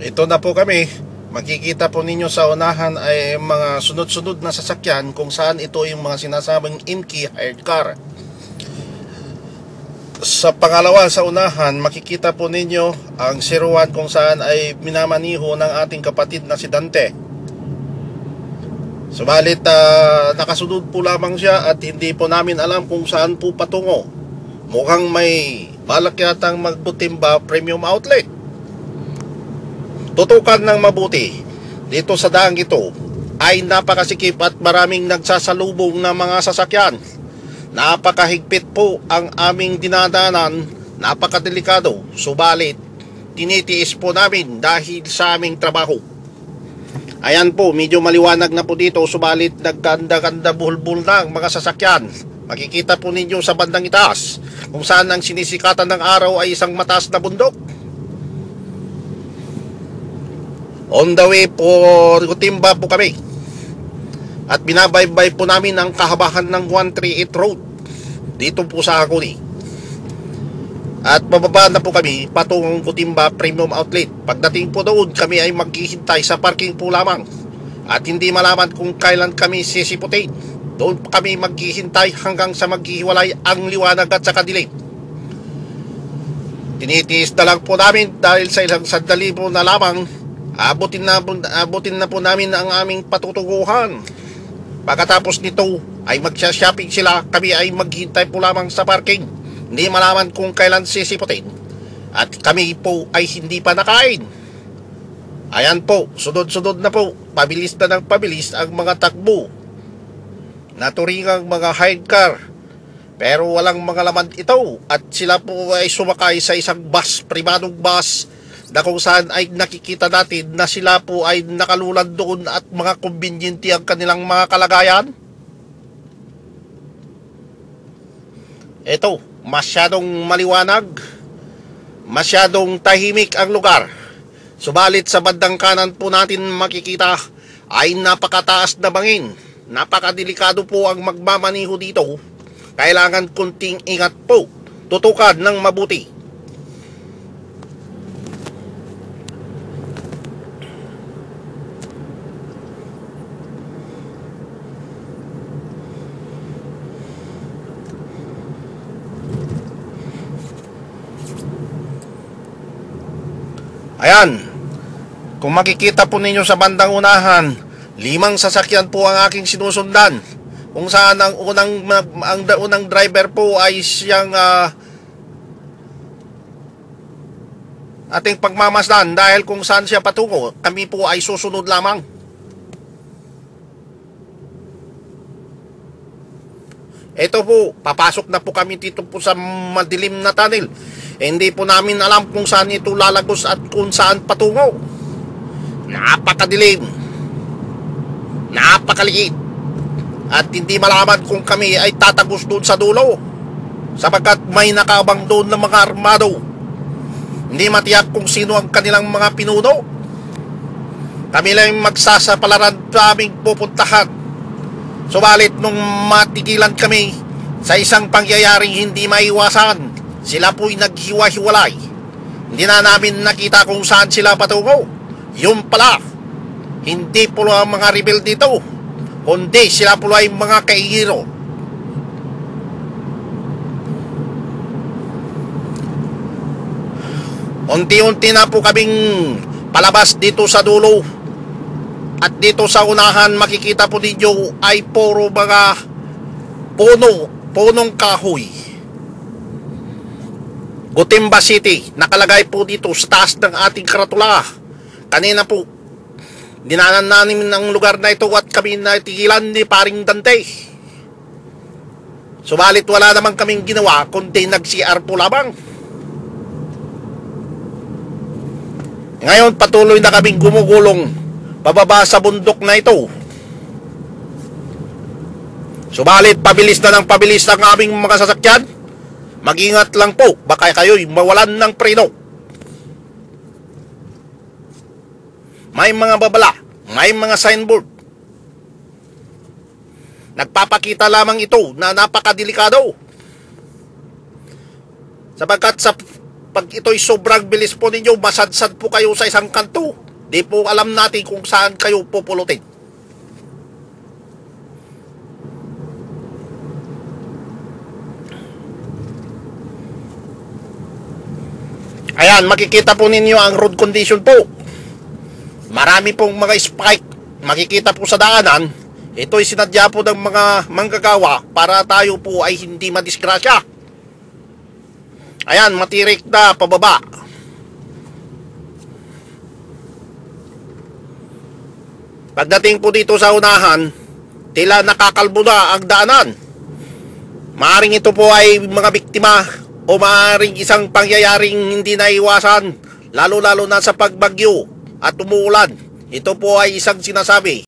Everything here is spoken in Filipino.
Ito na po kami. Makikita po ninyo sa unahan ay mga sunod-sunod na sasakyan kung saan ito yung mga sinasabing Inky hired car. Sa pangalawa sa unahan, makikita po ninyo ang 01 kung saan ay minamaniho ng ating kapatid na si Dante. Subalit uh, nakasunod po lamang siya at hindi po namin alam kung saan po patungo. Mukhang may balak yatang magbutimba premium outlet tutukan ng mabuti dito sa daang ito ay napakasikip at maraming nagsasalubong na mga sasakyan. Napakahigpit po ang aming dinadanan, napakadelikado, subalit tinitiis po namin dahil sa aming trabaho. Ayan po, medyo maliwanag na po dito, subalit nagkanda-kanda bulbul na ang mga sasakyan. Makikita po ninyo sa bandang itaas kung saan ang sinisikatan ng araw ay isang mataas na bundok On the way po, Gutimba po kami. At binabaybay po namin ang kahabahan ng 138 Road. Dito po sa Hakuni. At bababa na po kami patungong Gutimba Premium Outlet. Pagdating po doon, kami ay maghihintay sa parking po lamang. At hindi malaman kung kailan kami sisiputin. Doon pa kami maghihintay hanggang sa maghihiwalay ang liwanag at sa kadilim. Tinitiis na lang po namin dahil sa ilang sandali po na lamang abutin na, abutin na po namin ang aming patutuguhan. Pagkatapos nito ay magsha-shopping sila, kami ay maghintay po lamang sa parking. Hindi malaman kung kailan sisiputin. At kami po ay hindi pa nakain. Ayan po, sunod-sunod na po, pabilis na ng pabilis ang mga takbo. Naturingang mga high car. Pero walang mga laman ito at sila po ay sumakay sa isang bus, pribadong bus na kung saan ay nakikita natin na sila po ay nakalulad doon at mga conveniente ang kanilang mga kalagayan? Ito, masyadong maliwanag, masyadong tahimik ang lugar. Subalit sa bandang kanan po natin makikita ay napakataas na bangin. Napakadelikado po ang magmamaniho dito. Kailangan kunting ingat po. Tutukan ng mabuti. Ayan. Kung makikita po ninyo sa bandang unahan, limang sasakyan po ang aking sinusundan. Kung saan ang unang ang unang driver po ay siyang uh, ating pagmamasdan dahil kung saan siya patungo, kami po ay susunod lamang. Ito po, papasok na po kami dito po sa madilim na tunnel. Eh, hindi po namin alam kung saan ito lalagos at kung saan patungo. Napakadilim. Napakaliit. At hindi malaman kung kami ay tatagos doon sa dulo. Sapagkat may nakabang doon ng mga armado. Hindi matiyak kung sino ang kanilang mga pinuno. Kami lang magsasapalaran sa aming pupuntahan. Subalit nung matigilan kami sa isang pangyayaring hindi maiwasan, sila po'y naghiwa-hiwalay. Hindi na namin nakita kung saan sila patungo. Yung pala, hindi po ang mga rebel dito, kundi sila po ay mga kaihiro. Unti-unti na po kaming palabas dito sa dulo. At dito sa unahan makikita po ninyo ay puro mga puno, punong kahoy Gutimba City, nakalagay po dito sa taas ng ating karatula. Kanina po, dinanan namin ng lugar na ito at kami natigilan ni paring Dante. Subalit wala naman kaming ginawa kundi nag-CR po lamang. Ngayon patuloy na kaming gumugulong pababa sa bundok na ito. Subalit pabilis na ng pabilis ang aming mga sasakyan Magingat lang po, baka kayo'y mawalan ng preno. May mga babala, may mga signboard. Nagpapakita lamang ito na napakadelikado. Sapagkat sa pag ito'y sobrang bilis po ninyo, masadsad po kayo sa isang kanto. Di po alam natin kung saan kayo pupulutin. Ayan, makikita po ninyo ang road condition po. Marami pong mga spike makikita po sa daanan. Ito'y sinadya po ng mga manggagawa para tayo po ay hindi madisgrasya. Ayan, matirik na pababa. Pagdating po dito sa unahan, tila nakakalbo na ang daanan. Maaring ito po ay mga biktima o maaring isang pangyayaring hindi naiwasan, lalo-lalo na sa pagbagyo at umuulan. Ito po ay isang sinasabi